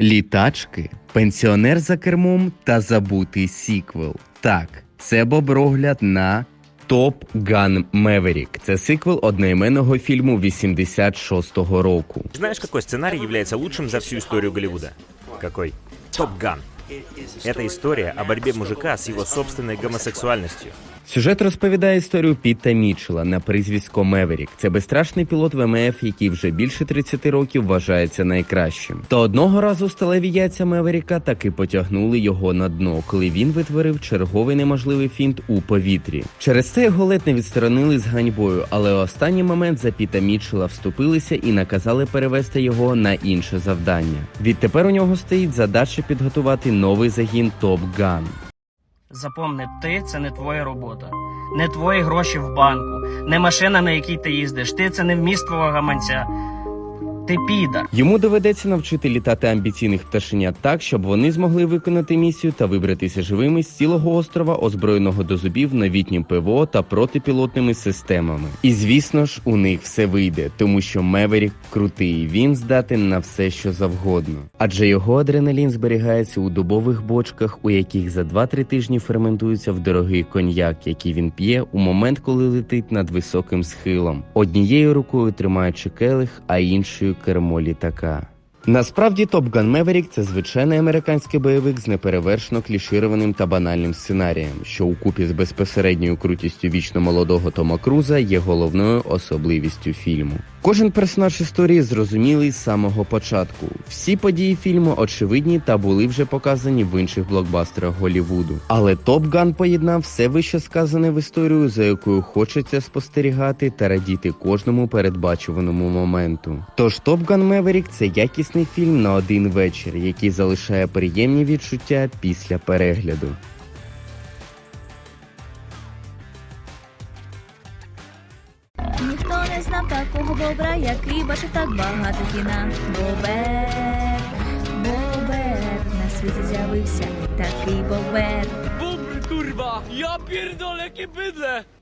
Літачки, пенсіонер за кермом та забутий сіквел. Так, це боброгляд на Top Gun Maverick. Це сиквел одноіменного фільму 86-го року. Знаешь, какой сценарий является лучшим за всю историю Голливуда? Какой? Топ Ган. Это история о борьбе мужика с его собственной гомосексуальностью. Сюжет розповідає історію Піта Мітчелла на прізвисько Меверік. Це безстрашний пілот ВМФ, який вже більше 30 років вважається найкращим. Та одного разу сталеві яйця Меверіка таки потягнули його на дно, коли він витворив черговий неможливий фінт у повітрі. Через це його ледь не відсторонили з ганьбою, але останній момент за Піта Мітчелла вступилися і наказали перевести його на інше завдання. Відтепер у нього стоїть задача підготувати новий загін Топ Ган. Запомни, ти це не твоя робота, не твої гроші в банку, не машина, на якій ти їздиш. Ти це не вміст твого гаманця. Ти підар. Йому доведеться навчити літати амбіційних пташенят так, щоб вони змогли виконати місію та вибратися живими з цілого острова, озброєного до зубів новітнім ПВО та протипілотними системами. І звісно ж, у них все вийде, тому що Меверік крутий, він здатен на все, що завгодно. Адже його адреналін зберігається у дубових бочках, у яких за 2-3 тижні ферментується в дорогий коньяк, який він п'є у момент, коли летить над високим схилом, однією рукою тримаючи келих, а іншою кермо літака. Насправді Топган Меверік це звичайний американський бойовик з неперевершено клішированим та банальним сценарієм, що у купі з безпосередньою крутістю вічно молодого Тома Круза є головною особливістю фільму. Кожен персонаж історії зрозумілий з самого початку. Всі події фільму очевидні та були вже показані в інших блокбастерах Голлівуду. Але Top Gun поєднав все вище сказане в історію, за якою хочеться спостерігати та радіти кожному передбачуваному моменту. Тож Top Gun Maverick – це якісний фільм на один вечір, який залишає приємні відчуття після перегляду. Ніхто не знав такого бобра, який бачив так багато кіна. Бобер, бобер, на світі з'явився такий бобер. Бобр, курва, я jakie bydle!